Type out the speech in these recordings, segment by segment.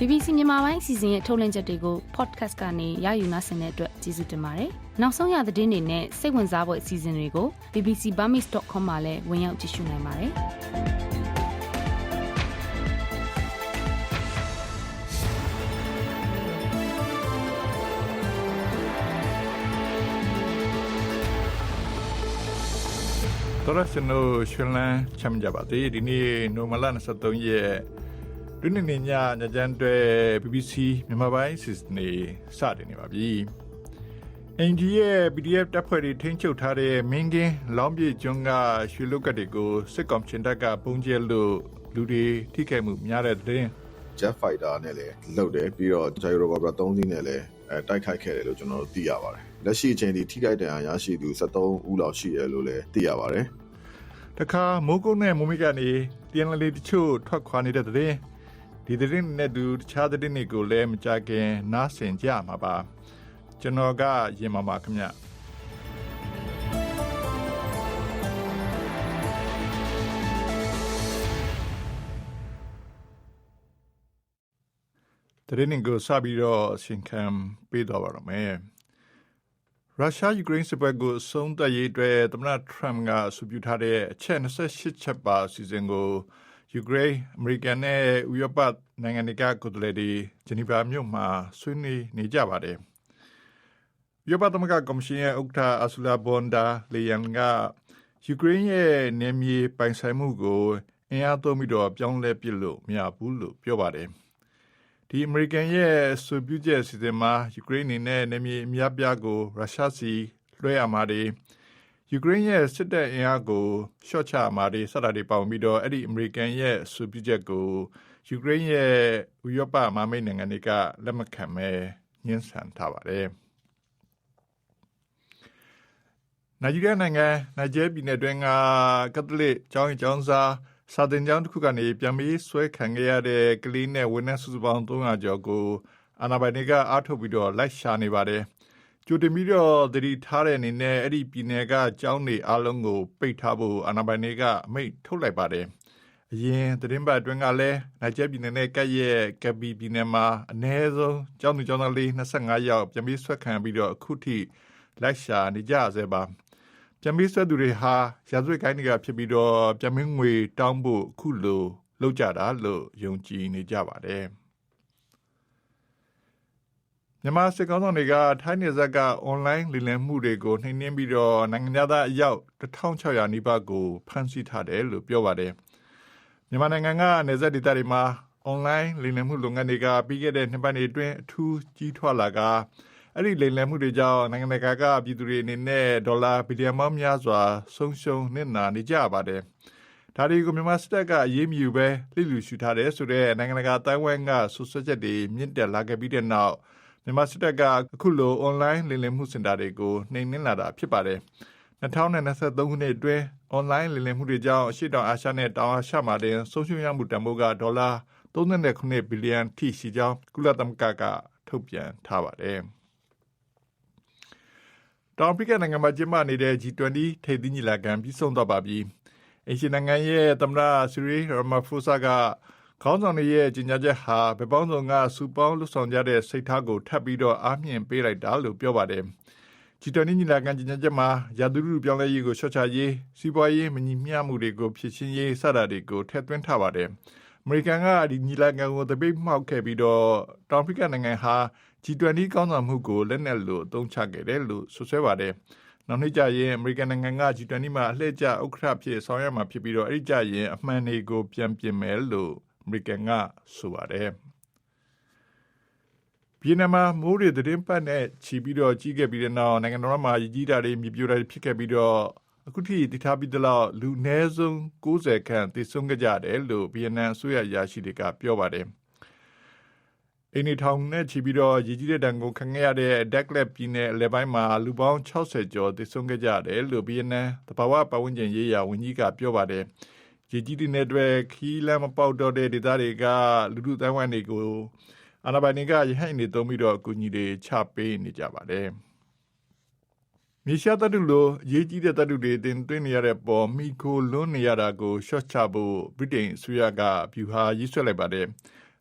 BBC မြန်မာပိုင်းအစီအစဉ်ရဲ့ထုတ်လွှင့်ချက်တွေကို podcast ကနေရယူနိုင်တဲ့အတွက်ကျေးဇူးတင်ပါတယ်။နောက်ဆုံးရသတင်းတွေနဲ့စိတ်ဝင်စားဖို့အစီအစဉ်တွေကို bbcburmese.com မှာလည်းဝင်ရောက်ကြည့်ရှုနိုင်ပါတယ်။တော်ရစနိုရှင်လန်ချမ်းကြပါသေးဒီနေ့နိုမလာ23ရက် ဒီနေ့ညညကြမ်းတွေ BBC မြန်မာပိုင်းစစ်နေစတင်နေပါပြီအင်ဂျီရဲ့ PDF တပ်ဖွဲ့တွေထိန်းချုပ်ထားတဲ့မင်းကင်းလောင်းပြေကျွန်းကရွှေလုတ်ကတ်တွေကိုစစ်ကောင်ချင်းတပ်ကပုံကျဲလို့လူတွေထိခိုက်မှုများတဲ့တဲ့ jet fighter နဲ့လည်းလှုပ်တယ်ပြီးတော့ gyro robber 3စီးနဲ့လည်းအဲတိုက်ခိုက်ခဲ့တယ်လို့ကျွန်တော်တို့သိရပါတယ်လက်ရှိအချိန်ထိထိခိုက်ဒဏ်ရာရရှိသူ73ဦးလောက်ရှိတယ်လို့လည်းသိရပါတယ်တခါမိုးကုတ်နဲ့မိုးမိကနေပြန်လည်တချို့ထွက်ခွာနေတဲ့တဲ့ ဒီတဲ့နဲ့တူတခြားတဲ့တွေကိုလည်းမကြခင်နားဆင်ကြမှာပါကျွန်တော်ကရင်မှာပါခင်ဗျတရင်ငကိုစပြီးတော့အရှင်ခံပေးတော့ပါတော့မယ်ရုရှားယူကရိန်းစစ်ပွဲကိုအဆုံးသတ်ရေးအတွက်သမ္မတထရမ့်ကဆူပြထားတဲ့အချက်28ချက်ပါအစီအစဉ်ကို ယူကရိန်းအမေရိကန်နဲ့ဥရောပနိုင်ငံတွေကကိုယ်စားလှယ်တွေဂျနီဗာမြို့မှာဆွေးနွေးနေကြပါတယ်ဥရောပသမဂ္ဂကော်မရှင်ရဲ့ဥက္ကဋ္ဌအဆူလာဘွန်ဒါလေယန်ကယူကရိန်းရဲ့နေမြေပိုင်ဆိုင်မှုကိုအင်အားသုံးပြီးတော့ပြောင်းလဲပစ်လို့မရဘူးလို့ပြောပါတယ်ဒီအမေရိကန်ရဲ့ဆိုပြုချက်အစီအစဉ်မှာယူကရိန်းအနေနဲ့နေမြေအများပြားကိုရုရှားစီလွှဲရမှာတွေ ယူကရိန်းရဲ့စစ်တပ်အင်အားကိုရှော့ချမှာတွေစတာတွေပေါင်းပြီးတော့အဲ့ဒီအမေရိကန်ရဲ့ဆိုပြုချက်ကိုယူကရိန်းရဲ့ဥရောပမမိတ်နိုင်ငံတွေကလက်မခံမဲညှင်းဆန်ထားပါတယ်နိုင်ဂျီးရီးယားနိုင်ငံနိုင်ဂျဲပြည်နယ်တွင်းကကက်သလစ်ကျောင်းကျောင်းသားစာတင်ကျောင်းတစ်ခုကနေပြန်ပြီးဆွဲခံခဲ့ရတဲ့ကလေးနဲ့ဝန်ထမ်းစုစုပေါင်း300ကျော်ကိုအာနာပိုင်တွေကအားထုတ်ပြီးတော့လိုက်ရှာနေပါတယ်။ ကြိုတင်ပြီးတော့သတိထားတဲ့အနေနဲ့အဲ့ဒီပြည်နယ်ကကျောင်းတွေအားလုံးကို ပိတ်ထားဖို့အာနာပိုင်တွေကအမိန့်ထုတ်လိုက်ပါတယ်။အရင်သတင်းပတ်အတွင်းကလည်းနိုင်ကျဲပြည်နယ်နဲ့ကပ်ရဲ့ကပ်ဘီပြည်နယ်မှာအ ਨੇ ဆုံးကျောင်းသူကျောင်းသားလေး25ယောက်ပြန်ပြီးဆွဲခံပြီးတော့အခုထိလိုက်ရှာနေကြဆဲပါ။ပြန်ပြီးဆွဲသူတွေဟာရာဇဝတ်ကိုင်းတွေကဖြစ်ပြီးတော့ပြန်မင်းငွေတောင်းဖို့အခုလိုလုပ်ကြတာလို့ယုံကြည်နေကြပါတယ် မြန်မာစစ်ကောင်ဆောင်တွေကထိုင်းနေဇက်က online လိလည်မှုတွေကိုနှိမ်နင်းပြီးတော့နိုင်ငံသားအယောက်1600နီးပါးကိုဖမ်းဆီးထားတယ်လို့ပြောပါတယ်မြန်မာနိုင်ငံကနေဇက်ဒေသတွေမှာ online လိလည်မှုလုပ်ငန်းတွေကပြီးခဲ့တဲ့နှစ်ပတ်အတွင်းအထူးကြီးထွားလာကအဲ့ဒီလိမ်လည်မှုတွေကြောင့်နိုင်ငံတကာကပြည်သူတွေအနေနဲ့ဒေါ်လာဘီလီယံပေါင်းများစွာဆုံးရှုံးနစ်နာနေကြပါတယ်။ဒါတွေကိုမြန်မာစစ်တပ်ကအရေးမယူပဲလိလူရှုထားတယ်ဆိုတော့နိုင်ငံတကာတိုင်းဝမ်ကဆွဆွချက်တွေမြင့်တက်လာခဲ့ပြီးတဲ့နောက် မြန်မာစစ်တပ်ကအခုလို online လိမ်လည်မှုစင်တာတွေကိုနှိမ်နင်းလာတာဖြစ်ပါတယ်။2023ခုနှစ်အတွင်း online လိမ်လည်မှုတွေကြောင့်အရှေ့တောင်အာရှနဲ့တောင်အာရှမှာတင်ဆုံးရှုံးရမှုတန်ဖိုးကဒေါ်လာ39ဘီလီယံထိရှိကြောင်းကုလသမဂ္ဂကထုတ်ပြန်ထားပါတယ်။တောင်အာဖရိကနိုင်ငံမှာကျင်းပနေတဲ့ G20 ထိပ်သီးညီလာခံပြီးဆုံးသွားပါပြီ။အရှင်နိုင်ငံရဲ့သမ္မတဆီရီရမဖိုဆာက ခေါင်းဆောင်တွေရဲ့ကြီးညာချက်ဟာဗပောင်းဆောင်ကစူပေါင်းလှဆောင်ကြတဲ့စိတ်ထားကိုထပ်ပြီးတော့အားမြင့်ပေးလိုက်တာလို့ပြောပါတယ်။ G20 ညီလာခံကြီးညာချက်မှာရာသီဥတုပြောင်းလဲရေးကိုရှော့ချရေးစီးပွားရေးမညီမျှမှုတွေကိုဖြည့်ရှင်းရေးစတာတွေကိုထည့်သွင်းထားပါတယ်။အမေရိကန်ကဒီညီလာခံကိုတပိတ်မှောက်ခဲ့ပြီးတော့တောင်အာဖရိကနိုင်ငံဟာ G20 ကောင်းဆောင်မှုကိုလက်နက်လို့အသုံးချခဲ့တယ်လို့ဆိုဆွဲပါတယ်။နောက်နှစ်ကျရင်အမေရိကန်နိုင်ငံက G20 မှာအလှည့်ကျဥက္ကဋ္ဌဖြစ်ဆောင်ရွက်မှာဖြစ်ပြီးတော့အဲ့ဒီကျရင်အမှန်တွေကိုပြန်ပြင်မယ်လို့ အမေရိကန်ကဆိုပါတယ်။ပြည်နယ်မှာမိုးတွေသတင်းပတ်နဲ့ချီပြီးတော့ကြီးခဲ့ပြီးတဲ့နောက်နိုင်ငံတော်မှာရည်ကြီးတာတွေမြေပြိုတာတွေဖြစ်ခဲ့ပြီးတော့အခုထိတည်ထားပြီးသလောက်လူနည်းဆုံး90ခန့်တည်ဆုံးကြကြတယ်လို့ဗီယက်နမ်အစိုးရရရှိတွေကပြောပါတယ်။အိန္ဒိထောင်နဲ့ချီပြီးတော့ရည်ကြီးတဲ့တန်ကိုခံခဲ့ရတဲ့ဒက်လက်ပြည်နယ်အလဲပိုင်းမှာလူပေါင်း60ကျော်တည်ဆုံးကြကြတယ်လို့ဗီယက်နမ်တဘာဝပတ်ဝန်းကျင်ရေးရာဝန်ကြီးကပြောပါတယ်။ ရည်ကြီးတဲ့နယ်တွေခီးလမ်းမပေါက်တော့တဲ့ဒေသတွေကလူလူတိုင်းဝိုင်းတွေကိုအာဏာပိုင်တွေကရဟိုင်နေသုံးပြီးတော့အကူအညီတွေချပေးနေကြပါတယ်။မြေရှားတပ်တုလိုအရေးကြီးတဲ့တပ်တုတွေတင်သွင်းနေရတဲ့ပေါ်မိခိုလွန်းနေရတာကိုရှော့ချဖို့ဗြိတိန်အစိုးရကဗျူဟာရေးဆွဲလိုက်ပါတယ်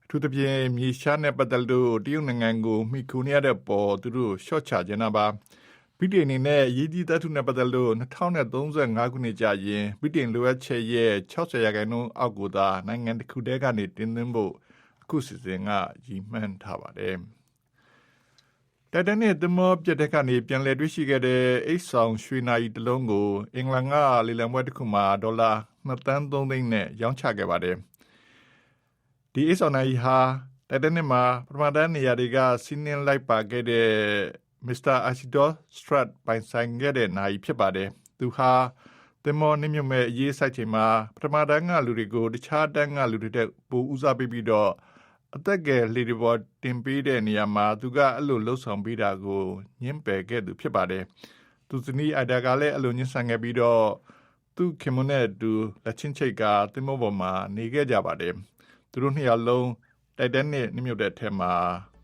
အထူးသဖြင့်မြေရှားနဲ့ပတ်သက်လို့တရုတ်နိုင်ငံကိုမိခုနေရတဲ့ပေါ်သူတို့ရှော့ချခြင်းနာပါ ဗြိတိန်အနေနဲ့ရည်ကြီးသတ္ထုနဲ့ပတ်သက်လို့2035ခုနှစ်ကြာရင်ဗြိတိန်လိုအပ်ချက်ရဲ့60ရာခိုင်နှုန်းအောက်ကိုသာနိုင်ငံတစ်ခုတည်းကနေတင်းသွင်းဖို့အခုစီစဉ်ကရည်မှန်းထားပါတယ်။တိုက်တန်နဲ့သမောပြတဲ့ကနေပြန်လည်တွေ့ရှိခဲ့တဲ့အိတ်ဆောင်ရွှေနာရီတစ်လုံးကိုအင်္ဂလန်ကလေလံပွဲတစ်ခုမှာဒေါ်လာ2သန်း3သိန်းနဲ့ရောင်းချခဲ့ပါတယ်။ဒီအိတ်ဆောင်နာရီဟာတိုက်တန်နဲ့မှာပထမတန်းနေရာတွေကစီးနင်းလိုက်ပါခဲ့တဲ့ Mr. Isidore Strat ပိုင်ဆိုင်ခဲ့တဲ့နိုင်ဖြစ်ပါတယ်။သူဟာတင်မောနေမြမဲ့အရေးဆိုင်ချိန်မှာပထမတန်းကလူတွေကိုတခြားတန်းကလူတွေတဲ့ပိုဦးစားပေးပြီးတော့အသက်ငယ်လေဒီဘောတင်ပေးတဲ့နေရာမှာသူကအဲ့လိုလှုပ်ဆောင်ပေးတာကိုညှင်းပယ်ခဲ့သူဖြစ်ပါတယ်။သူစနီးအိုင်ဒါကလည်းအဲ့လိုညှင်းဆန်ခဲ့ပြီးတော့သူခင်မွန်းနဲ့တူလက်ချင်းချိတ်ကတင်မောပေါ်မှာနေခဲ့ကြပါတယ်။သူတို့နှစ်ယောက်လုံးတိုက်တန်းနဲ့နှမြုပ်တဲ့အထက်မှာ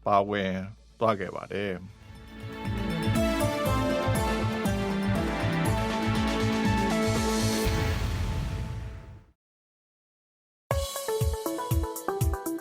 ပါဝင်သွားခဲ့ပါတယ်။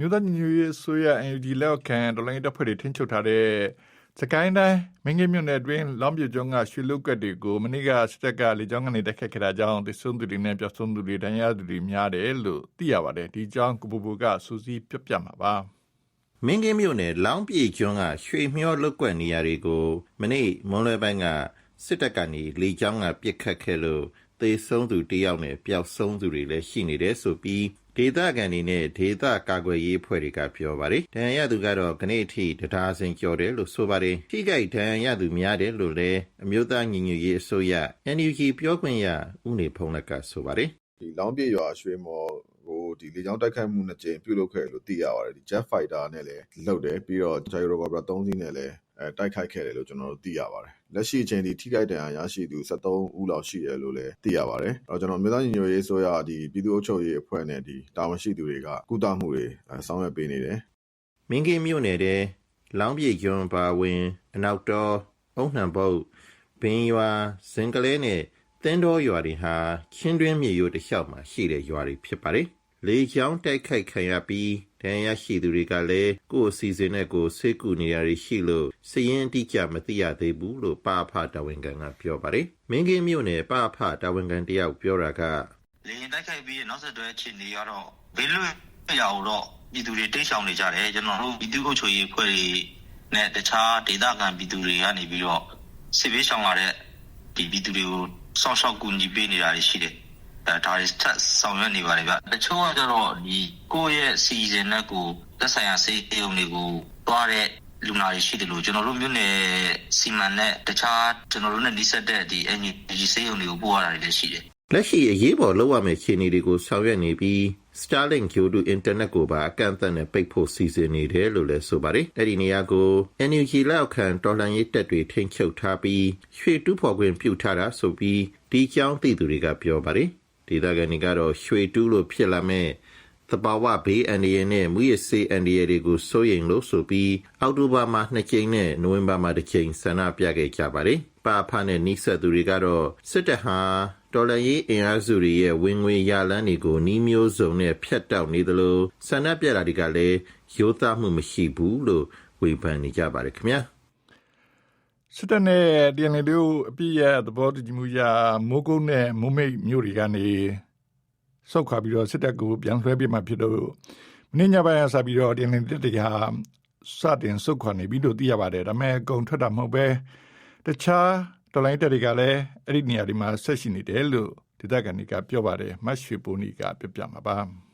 မြို့သားညီညွတ်ရေးအစိုးရ NUG လက်ခံဒေါ်လာတပ်ဖွဲ့တွေထင်းချုပ်ထားတဲ့စကိုင်းတိုင်းမင်းကြီးမြို့နယ်အတွင်းလောင်ပြကျွန်းကရွှေလုကတ်တွေကိုမနေ့ကစစ်တပ်ကလေကြောင်းကနေတိုက်ခတ်ခဲ့တာကြောင့်တဆုံသူတွေနဲ့ပြောဆုံးသူတွေတန်ရာသူတွေများတယ်လို့သိရပါတယ်ဒီကြောင်းကပူပူကစူးစီးပြပြမှာပါမင်းကင်းမြို့နယ်လောင်းပြေကျွန်းကရွှေမျောလုတ်ကွက်နေရာတွေကိုမနေ့မွန်လွယ်ပိုင်းကစစ်တပ်ကနေလေကြောင်းကပစ်ခတ်ခဲ့လို့သေဆုံးသူတယောက်နဲ့ပျောက်ဆုံးသူတွေလည်းရှိနေတယ်ဆိုပြီး ဒေသခံတွေနဲ့ဒေသကာကွယ်ရေးအဖွဲ့တွေကပြောပါတယ်။ဒဏ်ရာရသူကတော့ခနေ့အထိတရားစင်ကြော်တယ်လို့ဆိုပါတယ်။ထိခိုက်ဒဏ်ရာရသူများတယ်လို့လည်းအမျိုးသားညီညွတ်ရေးအစိုးရ NUG ပြောခွင့်ရဦးနေဖုံးလက်ကဆိုပါတယ်ဒီလောင်းပြည့်ရွာရွှေမော်ဟိုဒီလေကြောင်းတိုက်ခိုက်မှုနှစ်ကြိမ်ပြုလုပ်ခဲ့တယ်လို့သိရပါတယ်ဒီ Jet Fighter နဲ့လည်းလှုပ်တယ်ပြီးတော့ Gyro Cobra 3စီးနဲ့လည်း အဲတိုက်ခိုက်ခဲ့တယ်လို့ကျွန်တော်တို့သိရပါတယ်လက်ရှိအချိန်ဒီထိခိုက်ဒဏ်ရာရရှိသူ73ဦးလောက်ရှိတယ်လို့လည်းသိရပါတယ်အဲ့တော့ကျွန်တော်မြေသားညီညွတ်ရေးဆိုရဒီပြည်သူ့အုပ်ချုပ်ရေးအဖွဲ့နဲ့ဒီတာဝန်ရှိသူတွေကကုသမှုတွေအဲဆောင်ရွက်ပေးနေတယ်။မင်းကင်းမြို့နယ်တဲ့လောင်းပြေကျွန်းပါဝင်အနောက်တော်အုံနှံပုတ်ဘင်းရွာစင်ကလေးနဲ့တင်းတော်ရွာတွေဟာချင်းတွင်းမြေရိုးတစ်လျှောက်မှာရှိတဲ့ရွာတွေဖြစ်ပါတယ်။ လေချောင်းတိုက်ခိုက်ခံရပြီးဒဏ်ရာရှိသူတွေကလည်းကိုယ့်အစီအစဉ်နဲ့ကိုယ်ဆေးကုနေရရှိလို့စည်ရင်တိကျမသိရသေးဘူးလို့ပါအဖတာဝန်ခံကပြောပါတယ်။မင်းကင်းမြို့နယ်ပါအဖတာဝန်ခံတယောက်ပြောတာကလေရင်တိုက်ခိုက်ပြီးနောက်ဆက်တွဲအခြေအနေကတော့ဘေးလွတ်ရာကိုတော့ပြည်သူတွေတိတ်ဆောင်နေကြတယ်ကျွန်တော်တို့ပြည်သူ့အုပ်ချုပ်ရေးအဖွဲ့တွေနဲ့တခြားဒေသခံပြည်သူတွေကနေပြီးတော့စစ်ဘေးရှောင်လာတဲ့ဒီပြည်သူတွေကိုစောင့်ရှောက်ကူညီပေးနေတာတွေရှိတယ်အဲ ဒါတွေထပ်ဆောင်ရွက်နေပါတယ်ဗျတချို့ကကျတော့ဒီကိုယ့်ရဲ့စီစဉ်နဲ့ကိုသက်ဆိုင်ရာစေးရုံတွေကိုတွားတဲ့လူနာတွေရှိတယ်လို့ကျွန်တော်တို့မြို့နယ်စီမံနဲ့တခြားကျွန်တော်တို့နဲ့နှိစက်တဲ့ဒီ NGO စေးရုံတွေကိုပို့ရတာတွေလည်းရှိတယ်လက်ရှိအရေးပေါ်လုပ်ရမယ့်ခြေအနေတွေကိုဆောင်ရွက်နေပြီး Starlink ဂျိုးတူအင်တာနက်ကိုပါအကန့်အသတ်နဲ့ပိတ်ဖို့စီစဉ်နေတယ်လို့လည်းဆိုပါတယ်။အဲ့ဒီနေရာကို NUG လောက်ခံတော်လှန်ရေးတပ်တွေထိန်းချုပ်ထားပြီးရွှေတူးဖော်ခွင့်ပြုထားတာဆိုပြီးဒီကြောင်းသိသူတွေကပြောပါတယ်။ ဒေသခံတွေကတော့ရွှေတူးလို့ဖြစ်လာမဲ့သဘာဝဘေးအန္တရာယ်နဲ့မူရစေးအန္တရာယ်တွေကိုစိုးရိမ်လို့ဆိုပြီးအောက်တိုဘာမှာနှစ်ကြိမ်နဲ့နိုဝင်ဘာမှာတစ်ကြိမ်ဆန္ဒပြခဲ့ကြပါတယ်။ပါဖာနဲ့နှိဆက်သူတွေကတော့စစ်တပ်ဟာတော်လန်ရေးအင်အားစုတွေရဲ့ဝင်ငွေရလန်းတွေကိုနှီးမျိုးစုံနဲ့ဖျက်တောက်နေသလိုဆန္ဒပြတာတွေကလည်းရိုးသားမှုမရှိဘူးလို့ဝေဖန်နေကြပါတယ်ခင်ဗျာ စစ်တပ်နဲ့တန်လီတို့အပြည့်ရဲ့သဘောတူညီမှုရမိုးကုတ်နဲ့မိုးမိတ်မြို့တွေကနေစောက်ခါပြီးတော့စစ်တပ်ကိုပြန်ဆွဲပြမှဖြစ်တော့မင်းညပိုင်းအစားပြီးတော့တန်လီတက်တရားစတင်စုတ်ခွာနေပြီလို့သိရပါတယ်ဒါပေမဲ့ကုံထွက်တာမဟုတ်ပဲတခြားတော်လိုင်းတက်တွေကလည်းအဲ့ဒီနေရာဒီမှာဆက်ရှိနေတယ်လို့ဒေသခံတွေကပြောပါတယ်မတ်ရွှေပူနီကပြောပြမှာပါ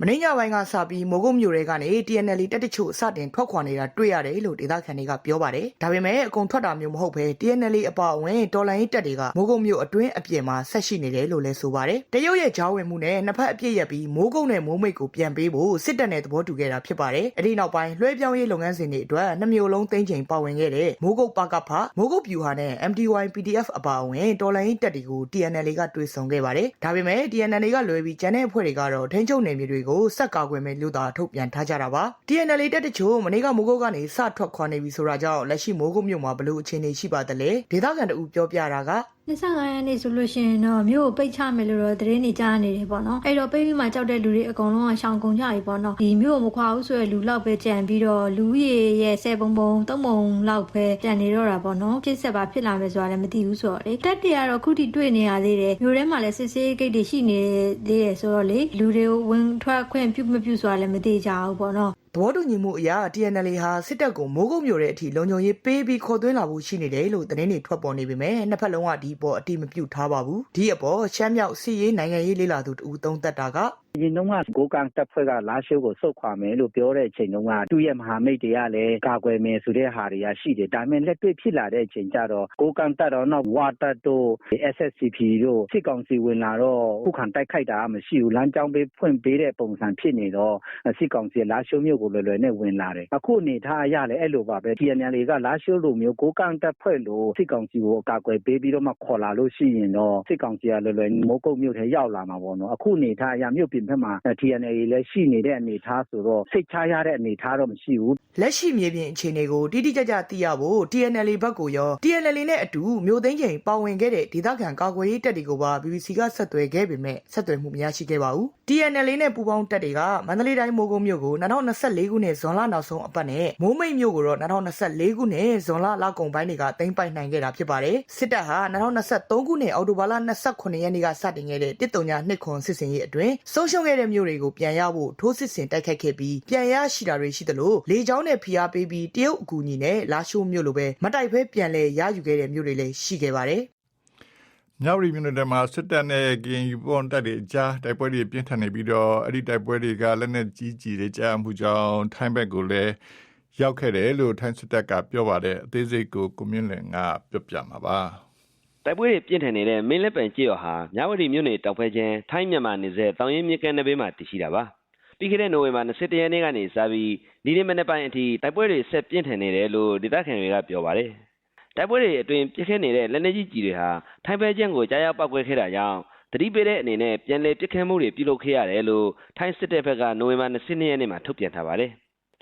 မင်းညပိုင်းကစပြီးမိုးကုတ်မြို့တွေကနေ TNL တက်တချို့စတင်ထွက်ခွာနေတာတွေ့ရတယ်လို့ဒေသခံတွေကပြောပါတယ်။ဒါပေမဲ့အကုန်ထွက်တာမျိုးမဟုတ်ဘဲ TNL အပါအဝင်တော်လိုင်းတက်တွေကမိုးကုတ်မြို့အတွင်းအပြင်မှာဆက်ရှိနေတယ်လို့လည်းဆိုပါတယ်။တရုတ်ရဲ့ဂျားဝင်မှုနဲ့နှစ်ဖက်အပြစ်ရက်ပြီးမိုးကုတ်နဲ့မိုးမိတ်ကိုပြန်ပေးဖို့စစ်တပ်နဲ့သဘောတူခဲ့တာဖြစ်ပါတယ်။အဲဒီနောက်ပိုင်းလွှဲပြောင်းရေးလုပ်ငန်းစဉ်တွေအတွက်နှစ်မျိုးလုံးသိမ်းချိန်ပါဝင်ခဲ့တဲ့မိုးကုတ်ပါကဖမိုးကုတ်ပြူဟာနဲ့ MDY PDF အပါအဝင်တော်လိုင်းတက်တွေကို TNL ကတွေ့ဆုံခဲ့ပါတယ်။ဒါပေမဲ့ TNL ကလွဲပြီးကျန်တဲ့အဖွဲ့တွေကတော့ထိန်းချုပ်နယ်မြေတွေကိုစက်ကာကွယ်မဲ့လူသားထုတ်ပြန်ထားကြတာပါ။ TNL တက်တချို့မနေ့ကမိုးကုတ်ကနေစထွက်ခွာနေပြီဆိုတာကြောင့်လက်ရှိမိုးကုတ်မြို့မှာဘလို့အခြေအနေရှိပါသလဲ။ဒေသခံတအူပြောပြတာက 25ရက်နေ့ဆိုလို့ရှိရင်တော့မြို့ကိုပိတ်ချမယ်လို့တော့သတင်းတွေကြားနေတယ်ပေါ့နော်အဲ့တော့ပိတ်ပြီးမှကြောက်တဲ့လူတွေအကုန်လုံးကရှောင်ကုန်ကြပြီပေါ့နော်ဒီမြို့ကိုမခွာဘူးဆိုရယ်လူလောက်ပဲကြံပြီးတော့လူဦးရေရဲ့10ပုံပုံ3ပုံလောက်ပဲကြံနေတော့တာပေါ့နော်ဖြစ်ဆက်ပါဖြစ်လာမယ်ဆိုတာလည်းမသိဘူးဆိုတော့လေတက်တွေကတော့ခုထိတွေ့နေရသေးတယ်မြို့ထဲမှာလည်းစစ်ဆေးဂိတ်တွေရှိနေသေးတယ်ဆိုတော့လေလူတွေကိုဝင်ထွက်ခွင့်ပြုမပြုဆိုတာလည်းမသိကြဘူးပေါ့နော်သဘောတူညီမှုအရ TNL ဟာစစ်တပ်ကိုမိုးကုတ်မြို့ရဲ့အထိလုံခြုံရေးပေးပြီးခေါ်သွင်းလာဖို့ရှိနေတယ်လို့သတင်းတွေထွက်ပေါ်နေပေမဲ့နှစ်ဖက်လုံးကဒီပေါ်အတိမပြုတ်ထားပါဘူးဒီအပေါ်ရှမ်းမြောက်စီရေးနိုင်ငံရေးလေးလာသူတူသုံးသက်တာက အရင်တုန်းက ကိုကန်တပ်ဖွဲ့က လာရှိုးကိုစုတ်ခွာမယ်လို့ ပြောတဲ့အချိန်တုန်းက သူ့ရဲ့ မဟာမိတ်တွေကလည်း ကာကွယ်မယ်ဆိုတဲ့ဟာတွေက ရှိတယ် ဒါပေမဲ့ လက်တွေ့ဖြစ်လာတဲ့အချိန်ကျတော့ ကိုကန်တပ်တော့နောက်ဝါတပ်တို့ SSCP တို့ စစ်ကောင်စီဝင်လာတော့ ခုခံတိုက်ခိုက်တာမရှိဘူး လမ်းကြောင်းပေး ဖွင့်ပေးတဲ့ပုံစံဖြစ်နေတော့ စစ်ကောင်စီလာရှိုးမြို့ကို လွယ်လွယ်နဲ့ ဝင်လာတယ် အခုအနေထားအရလည်း အဲ့လိုပါပဲ TNL ကလာရှိုးလိုမျိုး ကိုကန်တပ်ဖွဲ့လို့စစ်ကောင်စီကိုကာကွယ်ပေးပြီးတော့မှ ခေါ်လာလို့ရှိရင်တော့ စစ်ကောင်စီက လွယ်လွယ် မိုးကုတ်မြို့ထဲ ရောက်လာမှာပေါ့နော် အခုအနေထားအရ မြို့ပြင်ဘက်မှာ TNL လည်း ရှိနေတဲ့အနေအထားဆိုတော့ စိတ်ချရတဲ့အနေအထားတော့ မရှိဘူး လက်ရှိ မြေပြင်အခြေအနေကို တိတိကျကျသိရဖို့ TNL ဘက်ကိုရော TNL နဲ့အတူ မြို့သိမ်းချိန်ပါဝင်ခဲ့တဲ့ ဒေသခံကာကွယ်ရေးတပ်တွေကိုပါ BBC က ဆက်သွယ်ခဲ့ပေမဲ့ ဆက်သွယ်မှု မရရှိခဲ့ပါဘူး TNL နဲ့ ပူးပေါင်းတပ်တွေက မန္တလေးတိုင်း မိုးကုတ်မြို့ကို2024ခုနှစ် ဇွန်လနောက်ဆုံးအပတ်နဲ့ မိုးမိတ်မြို့ကိုတော့2024ခုနှစ် ဇွန်လ လကုန်ပိုင်းတွေက သိမ်းပိုက်နိုင်ခဲ့တာ ဖြစ်ပါတယ် စစ်တပ်ဟာ2023ခုနှစ် အောက်တိုဘာလ29ရက်နေ့က စတင်ခဲ့တဲ့တစ်တုံညာနှစ်ခွန်စစ်စင်ရေးအတွင်း ဆုံးရှုံးခဲ့တဲ့မြို့တွေကိုပြန်ရဖို့ထိုးစစ်ဆင်တိုက်ခိုက်ခဲ့ပြီးပြန်ရရှိတာတွေရှိသလိုလေကြောင်းနဲ့ဖိအားပေးပြီးတရုတ်အကူအညီနဲ့လာရှိုးမြို့လိုပဲမတိုက်ဖဲပြန်လဲရယူခဲ့တဲ့မြို့တွေလည်းရှိခဲ့ပါတယ်မြောက်ရီမြို့နယ်ထဲမှာစစ်တပ်နဲ့ကင်ယူပွန်တပ်တွေအကြားတိုက်ပွဲတွေပြင်းထန်နေပြီးတော့အဲ့ဒီတိုက်ပွဲတွေကလက်နက်ကြီးကြီးတွေကြားမှုကြောင့်ထိုင်းဘက်ကိုလည်းရောက်ခဲ့တယ်လို့ထိုင်းစစ်တပ်ကပြောပါတယ်အသေးစိတ်ကိုကွန်မြူနတီကပြောပြမှာပါ တိုက်ပွဲတွေပြင်းထန်နေတဲ့မင်းလက်ပံကြေးရွာဟာမြဝတီမြို့နယ်တောင်ဘက်ကျန်းထိုင်းမြန်မာနယ်စပ်တောင်ရင်မြစ်ကမ်းနဘေးမှာတည်ရှိတာပါပြီးခဲ့တဲ့နိုဝင်ဘာ21ရက်နေ့ကနေစပြီးဒီနေ့မနေ့ပိုင်းအထိတိုက်ပွဲတွေဆက်ပြင်းထန်နေတယ်လို့ဒေသခံတွေကပြောပါတယ်တိုက်ပွဲတွေအတွင်းပြစ်ခတ်နေတဲ့လက်နက်ကြီးကြီးတွေဟာထိုင်းဘက်ကျန်းကိုကြားရောက်ပောက်ကွဲခဲ့တာကြောင့်တတိပေးတဲ့အနေနဲ့ပြန်လည်ပြစ်ခတ်မှုတွေပြုလုပ်ခဲ့ရတယ်လို့ထိုင်းစစ်တပ်ဘက်ကနိုဝင်ဘာ22ရက်နေ့မှာထုတ်ပြန်ထားပါတယ်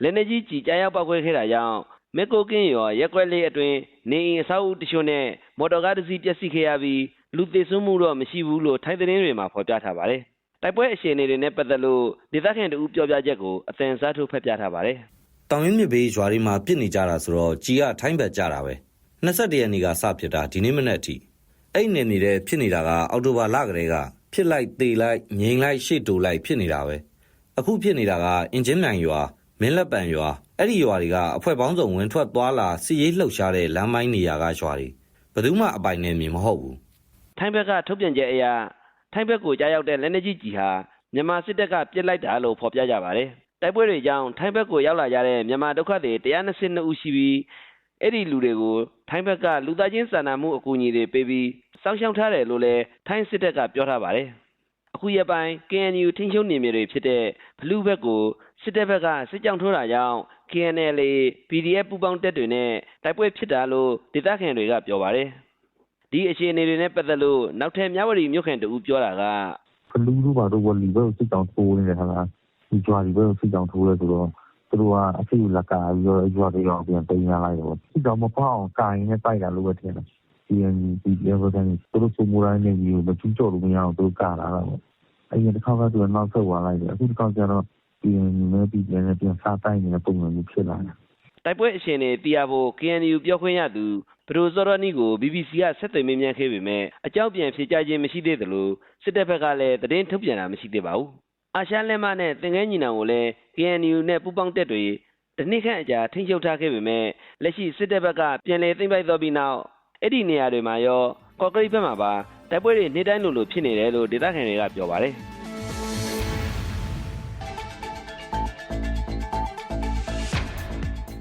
လက်နက်ကြီးကြီးကြားရောက်ပောက်ကွဲခဲ့တာကြောင့် မေကိုကင်းရောရက်ကွက်လေးအတွင်းနေအိမ်အဆောက်အဦတချို့နဲ့မော်တော်ကားတစ်စီးပျက်စီးခဲ့ရပြီးလူသေဆုံးမှုတော့မရှိဘူးလို့ထိုင်းသတင်းတွေမှာဖော်ပြထားပါတယ်။တိုက်ပွဲအခြေအနေတွေနဲ့ပတ်သက်လို့ဒေသခံတဦးပြောပြချက်ကိုအသင်စားထုတ်ဖက်ပြထားပါတယ်တောင်ရင်းမြစ်ဘေးရွာတွေမှာပြစ်နေကြတာဆိုတော့ကြီးကထိုင်းဘက်ကြတာပဲ21ရက်နေ့ကစဖြစ်တာဒီနေ့မနေ့အထိအဲ့နေနေတဲ့ဖြစ်နေတာကအောက်တိုဘာလကလေးကဖြစ်လိုက်သေးလိုက်ငိန်လိုက်ရှေ့တူလိုက်ဖြစ်နေတာပဲအခုဖြစ်နေတာကအင်ဂျင်မြိုင်ရွာမင်းလက်ပံရွာ အဲ့ဒီရွာတွေကအဖွဲ့ပေါင်းစုံဝင်ထွက်သွားလာစီရေးလှုပ်ရှားတဲ့လမ်းမိုင်းနေရာကရွာတွေဘယ်သူမှအပိုင်နဲ့မြင်မဟုတ်ဘူး။ထိုင်းဘက်ကထုတ်ပြန်ချက်အရထိုင်းဘက်ကိုကြားရောက်တဲ့လက်နက်ကြီးကြီးဟာမြန်မာစစ်တပ်ကပြစ်လိုက်တာလို့ဖော်ပြကြပါတယ်။တိုက်ပွဲတွေကြောင့်ထိုင်းဘက်ကိုရောက်လာကြတဲ့မြန်မာဒုက္ခသည်122ဦးရှိပြီးအဲ့ဒီလူတွေကိုထိုင်းဘက်ကလူသားချင်းစာနာမှုအကူအညီတွေပေးပြီးစောင့်ရှောက်ထားတယ်လို့လည်းထိုင်းစစ်တပ်ကပြောထားပါတယ်။အခုရက်ပိုင်း KNU ထိန်းချုပ်နေမြေတွေဖြစ်တဲ့ဘလူးဘက်ကို စစ်တပ်ဘက်ကစစ်ကြောင်းထိုးတာကြောင့် KNL PDF ပူးပေါင်းတပ်တွေနဲ့တိုက်ပွဲဖြစ်တာလို့ဒေသခံတွေကပြောပါတယ်။ဒီအခြေအနေတွေနဲ့ပတ်သက်လို့နောက်ထပ်မြဝတီမြို့ခံတဦးပြောတာကကလူးတို့ဘာတို့ကလီဘက်ကိုစစ်ကြောင်ထိုးနေတယ်ဟာလားဒီကြွားဒီဘက်ကိုစစ်ကြောင်ထိုးရဲဆိုတော့သူတို့ကအဖြစ်လက်ကပြီးတော့ကြွားတွေတော့ပြန်တင်ရလိုက်တော့စစ်ကြောင်မပေါအောင်ကာရင်နဲ့တိုက်တာလို့ပဲထင်တယ်ဒီအန်ဒီဒီဘက်ကနေသူတို့စမူရိုင်းနေပြီးမချူးကြော်လို့မရအောင်သူတို့ကာလာတာပေါ့အဲ့ဒီတစ်ခါကသူကနောက်ဆက်သွားလိုက်တယ်အခုတစ်ခါကျတော့ ဒီနဲ့ဒီနဲ့ပြန်စားတိုင်းနေတဲ့ပုံစံမျိုးဖြစ်လာတယ်တိုက်ပွဲအခြေအနေသိရဖို့ KNU ပြောခွင့်ရသူဘဒိုစောရနီကို BBC ကဆက်သွယ်မေးမြန်းခဲ့ပေမဲ့အကြောင်းပြန်ဖြေကြားခြင်းမရှိသေးသလိုစစ်တပ်ဘက်ကလည်းသတင်းထုတ်ပြန်တာမရှိသေးပါဘူး။အာရှလက်မနဲ့သင်္ကန်းညီနောင်ကိုလည်း KNU နဲ့ပူးပေါင်းတပ်တွေတနည်းခန့်အကြာထိန်းချုပ်ထားခဲ့ပေမဲ့လက်ရှိစစ်တပ်ဘက်ကပြန်လည်သိမ်းပိုက်သောပြီးနောက်အဲ့ဒီနေရာတွေမှာရောကော့ကရိတ်ဘက်မှာပါတိုက်ပွဲတွေနေ့တိုင်းလိုလိုဖြစ်နေတယ်လို့ဒေသခံတွေကပြောပါတယ်။